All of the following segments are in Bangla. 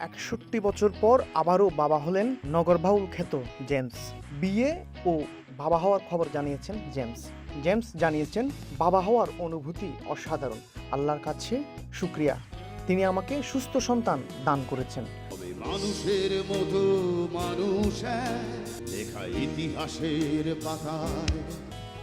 একষট্টি বছর পর আবারও বাবা হলেন নগরবাউল খ্যাত জেমস। বিয়ে ও বাবা হওয়ার খবর জানিয়েছেন জেমস। জেমস জানিয়েছেন বাবা হওয়ার অনুভূতি অসাধারণ। আল্লাহর কাছে শুক্রিয়া। তিনি আমাকে সুস্থ সন্তান দান করেছেন। মানুষের মতো মানুষ লেখা ইতিহাসের পাতায়।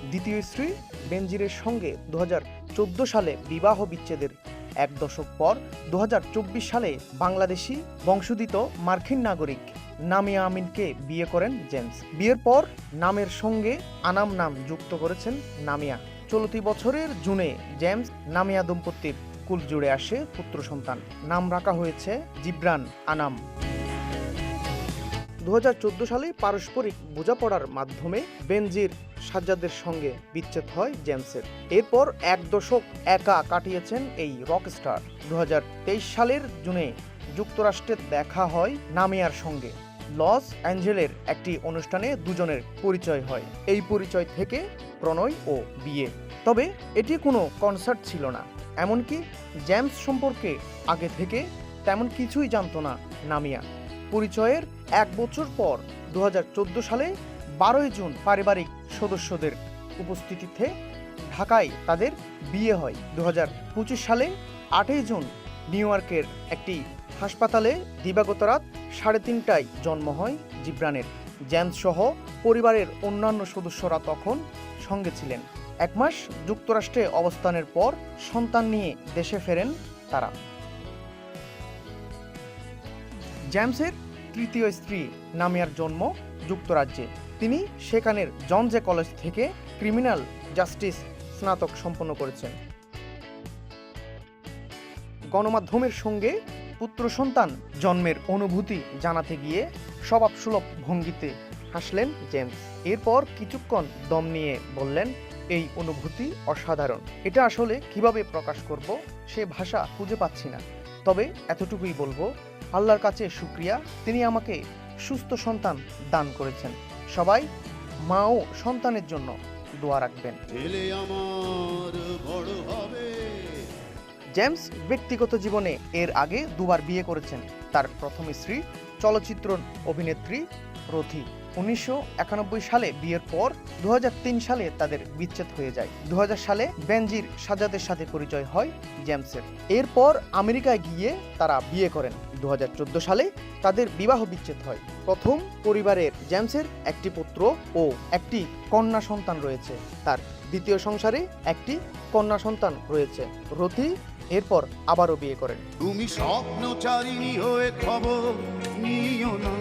দ্বিতীয় স্ত্রী বেনজিরের সঙ্গে দু হাজার চোদ্দ সালে বিবাহ বিচ্ছেদের এক দশক পর দুহাজার চব্বিশ সালে বাংলাদেশি বংশোদিত মার্কিন নাগরিক নামিয়া আমিনকে বিয়ে করেন জেমস। বিয়ের পর নামের সঙ্গে আনাম নাম যুক্ত করেছেন নামিয়া। চলতি বছরের জুনে জেমস নামিয়া দম্পতির কুল জুড়ে আসে পুত্র সন্তান। নাম রাখা হয়েছে জিব্রান আনাম। দু হাজার চোদ্দ সালে পারস্পরিক বোঝাপড়ার মাধ্যমে বেনজির সাজ্জাদের সঙ্গে বিচ্ছেদ হয় জেমসের। এরপর এক দশক একা কাটিয়েছেন এই রকস্টার। দু হাজার তেইশ সালের জুনে যুক্তরাষ্ট্রে দেখা হয় নামিয়ার সঙ্গে। লস অ্যাঞ্জেলের একটি অনুষ্ঠানে দুজনের পরিচয় হয়। এই পরিচয় থেকে প্রণয় ও বিয়ে। তবে এটি কোনো কনসার্ট ছিল না। এমনকি জেমস সম্পর্কে আগে থেকে তেমন কিছুই জানতো না নামিয়া। পরিচয়ের এক বছর পর দু হাজার চোদ্দ সালে বারোই জুন পারিবারিক সদস্যদের উপস্থিতিতে ঢাকায় তাদের বিয়ে হয়। দু হাজার পঁচিশ সালে আটই জুন নিউ একটি হাসপাতালে দিবাগত রাত সাড়ে তিনটায় জন্ম হয় জিব্রানের। জেমস সহ পরিবারের অন্যান্য সদস্যরা তখন সঙ্গে ছিলেন। এক মাস যুক্তরাষ্ট্রে অবস্থানের পর সন্তান নিয়ে দেশে ফেরেন তারা। জেমসের তৃতীয় স্ত্রী নামিয়ার জন্ম যুক্তরাজ্যে। তিনি সেখানের জনজে কলেজ থেকে ক্রিমিনাল জাস্টিস স্নাতক সম্পন্ন করেছেন। গণমাধ্যমের সঙ্গে পুত্র সন্তান জন্মের অনুভূতি জানাতে গিয়ে স্বভাবসুলভ ভঙ্গিতে হাসলেন জেমস। এরপর কিছুক্ষণ দম নিয়ে বললেন, এই অনুভূতি অসাধারণ। এটা আসলে কীভাবে প্রকাশ করব সে ভাষা খুঁজে পাচ্ছি না। তবে এতটুকুই বলব আল্লাহর কাছে সুক্রিয়া তিনি আমাকে সুস্থ সন্তান দান করেছেন। সবাই মা ও সন্তানের জন্য দোয়া রাখবেন। জেমস ব্যক্তিগত জীবনে এর আগে দুবার বিয়ে করেছেন। তার প্রথম স্ত্রী চলচ্চিত্র অভিনেত্রী রথি। উনিশশো একানব্বই সালে বিয়ের পর দু হাজার তিন সালে তাদের বিচ্ছেদ হয়ে যায়। দু হাজার সালে বেনজির সাজাদের সাথে পরিচয় হয় জেমসের। এরপর আমেরিকায় গিয়ে তারা বিয়ে করেন। দু হাজার চোদ্দ সালে তাদের বিবাহ বিচ্ছেদ হয়। প্রথম পরিবারের জেমসের একটি পুত্র ও একটি কন্যা সন্তান রয়েছে। তার দ্বিতীয় সংসারে একটি কন্যা সন্তান রয়েছে। রথি এরপর আবারও বিয়ে করেন। তুমি স্বপ্নচারিণী হয়ে খবর নিও না।